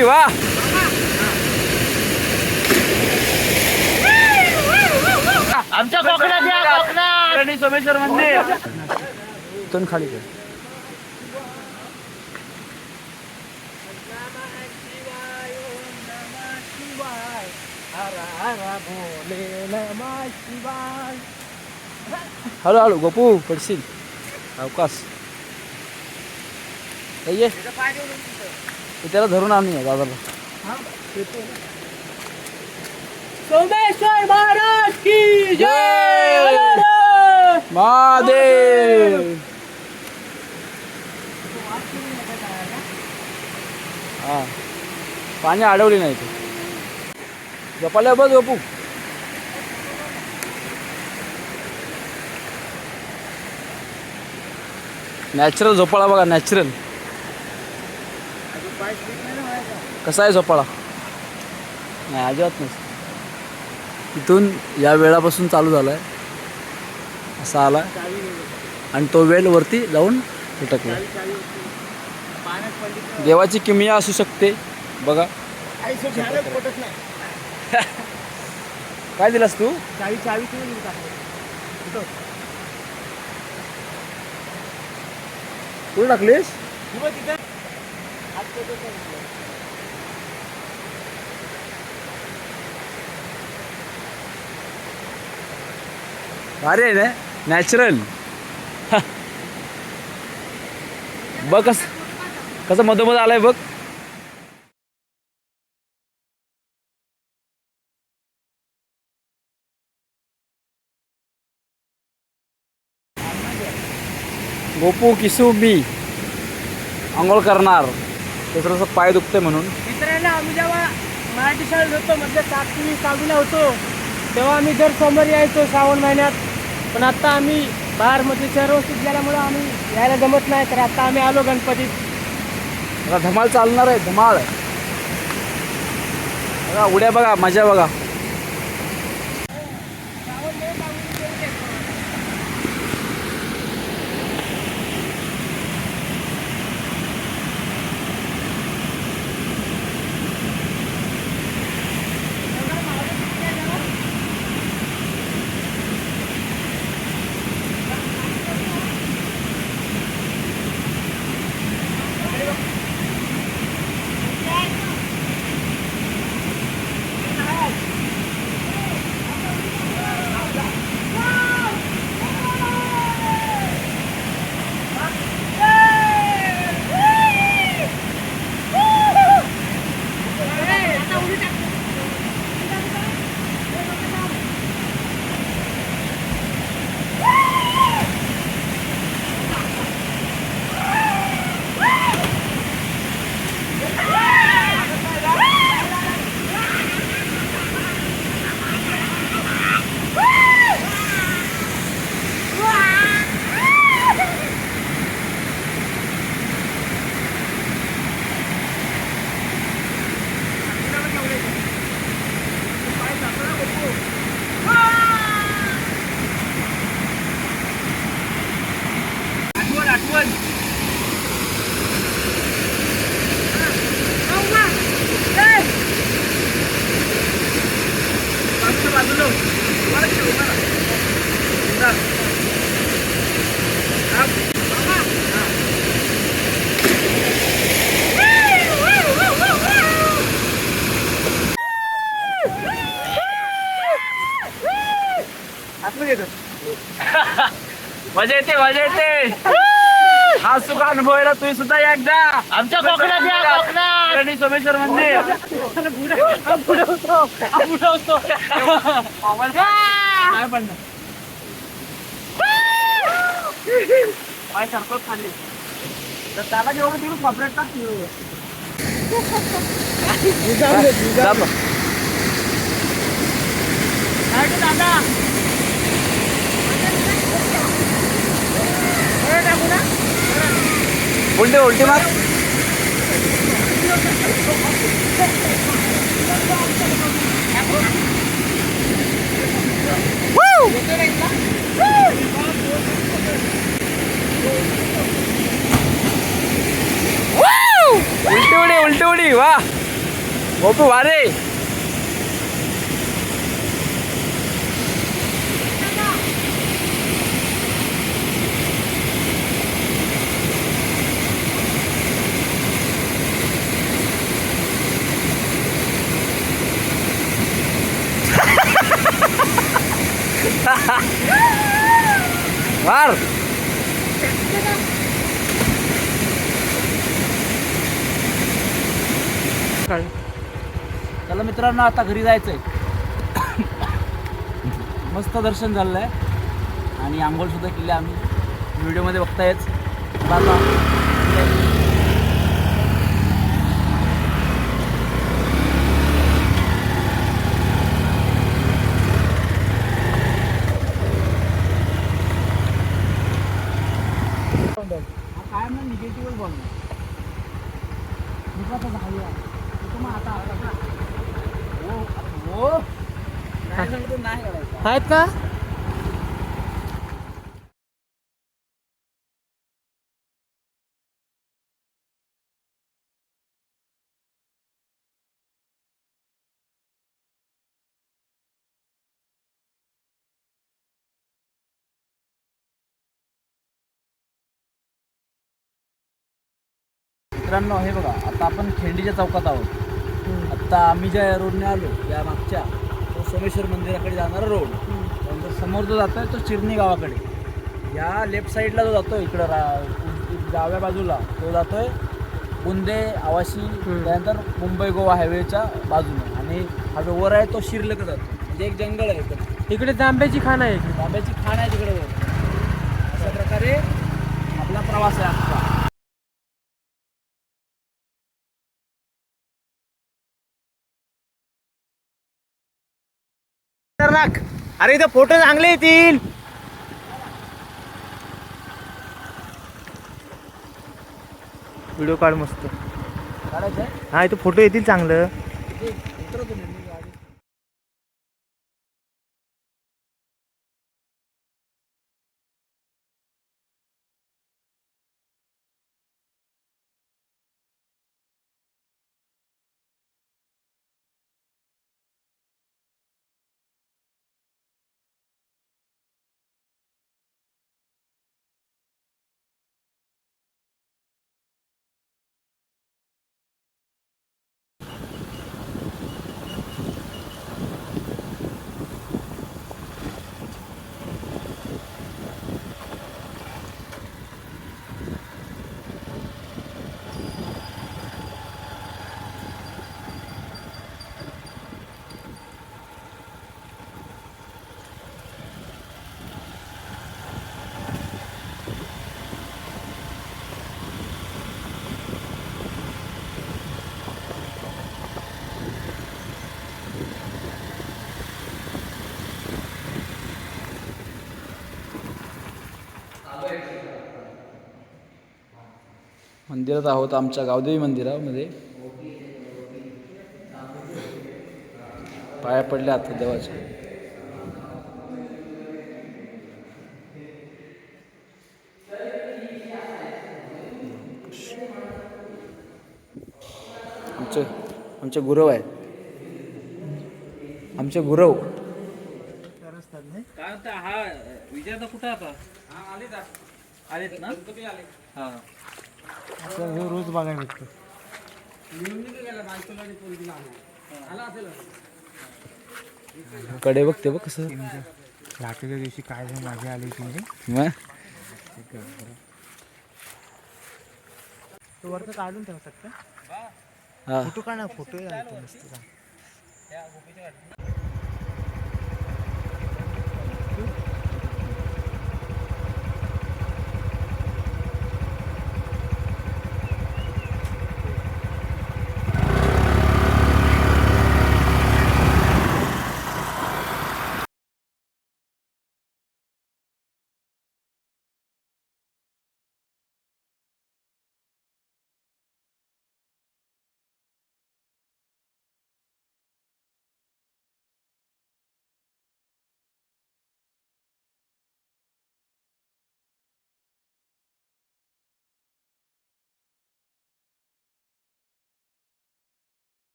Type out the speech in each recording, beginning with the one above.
उडी वा आमच्या कोकणात या कोकणात आणि सोमेश्वर मंदिर तण खाली कर हळू हळू गोपू पडशील अवकाश हे ये हे त्याला धरून आणूया दादाला सोमेश्वर महाराज की जय! महादेव! हा. पाणी अडवली नाही ते जपाल्या बघ गपू नॅचरल झोपाळा बघा नॅचरल कसा आहे झोपाळा? नाही अजिबात नाही. इथून या वेळापासून चालू झाला आहे असा आला आणि तो वेळ वरती जाऊन लटकला देवाची किमया असू शकते. बघा. काय दिलास तू. तू टाकलीस उभं तिथं. हात पेटवतो नाही. भारी आहे ना? नॅचरल बघ कस कसं मधोमध आलाय बघ. गोपू किसू मी आंघोळ करणार. दुसरं पाय दुखते म्हणून. मित्रांनो आम्ही जेव्हा मराठी शाळेत होतो म्हणजे सातवी सहावीला होतो तेव्हा आम्ही दर सोमवारी यायचो श्रावण महिन्यात. पण आता आम्ही बाहेरमध्ये शहर वस्तीत गेल्यामुळं आम्ही यायला जमत नाही तर आता आम्ही आलो गणपतीत. आता धमाल चालणार आहे धमाल. बघा उड्या बघा मजा बघा. आतमध्ये येतो. मजा येते मजा येते. हा सुख अनुभव आहे ना तुम्ही सुद्धा या एकदा. आमच्या कोकणात या कोकणात. आणि सोमेश्वर मंदिर. काय पण पाय खाल्ले तर त्याला जेवढं तिकडून कॉपरेट टाक जा. मग. दादा उलटी उलटी मार उलटी उडी उलटी उडी वा गोपू वारे मित्रांनो आता घरी जायचंय. मस्त दर्शन झालेलं आहे आणि आंघोळ सुद्धा केली आम्ही. व्हिडिओमध्ये बघतायच. बाबा काय ना निगेटिव्ह बोलणार? मुखाचं झाली. आहे आता आहेत का? मित्रांनो हे बघा आता आपण खेंडीच्या चौकात आहोत. आता आम्ही ज्या रोडने आलो या मागच्या तो सोमेश्वर मंदिराकडे जाणारा रोड त्यानंतर समोर जो जातोय तो चिरणी गावाकडे. या लेफ्ट साईडला जो जातोय इकडं रा डाव्या बाजूला तो जातोय बुंदे आवाशी त्यानंतर मुंबई गोवा हायवेच्या बाजूने. आणि हा जो वर आहे तो शिरलकडे जातो म्हणजे एक जंगल आहे इकडे. इकडे जांभ्याची खाण आहे. तांब्याची खाण आहे तिकडे वर. अशा प्रकारे आपला प्रवास आहे आजचा. खतरनाक अरे इथं फोटो चांगले येतील. व्हिडिओ काढ मस्त. हा इथं फोटो येतील चांगलं. मंदिरात आहोत आमच्या गावदेवी मंदिरामध्ये. पाया पडल्या आता देवाच्या. आमचे आमचे गुरव आहेत. आमचे गुरव. काय हा विजयदा कुठे आता? हा आलेत आलेत ना? हा. तर हे रोज बघायला भेटतं. कडे बघते बघ कसं. रात्रीच्या दिवशी काय झालं मागे आली तुम्ही मग? तो वरचं काढून ठेवू शकता हा. फोटो काढा फोटो मस्त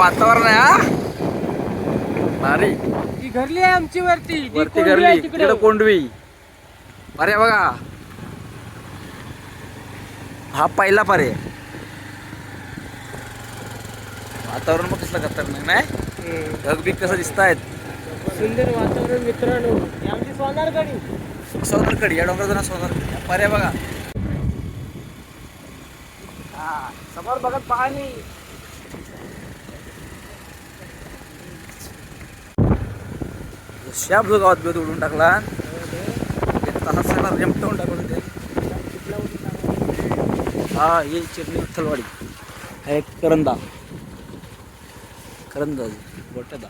वातावरण आहे हा? भारी. ती घरली आहे आमची वरती. ती वरती कोंडली आहे घरली तिकडे. तिकडे कोंडवी. अरे बघा. हा पहिला पर्याय. वातावरण मग कसलं खतरनाक नाही? हम्म. ढगबीग कसं दिसत आहेत सुंदर वातावरण मित्रांनो. ही आमची सोनार गडी. सोनरकडी या डोंगराचं नाव सोनरकडी पर्याय बघा. हा, समोर बघत पाणी शाप जो गावात बेत उडून टाकला. एक तासात सगळा रेमटवून टाकून ते. हा हे चिरणी विठ्ठलवाडी हा एक करंदा. करंदा गोट्यादा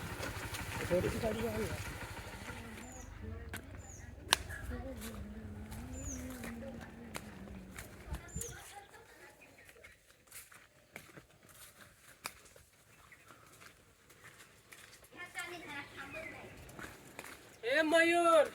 Hayır.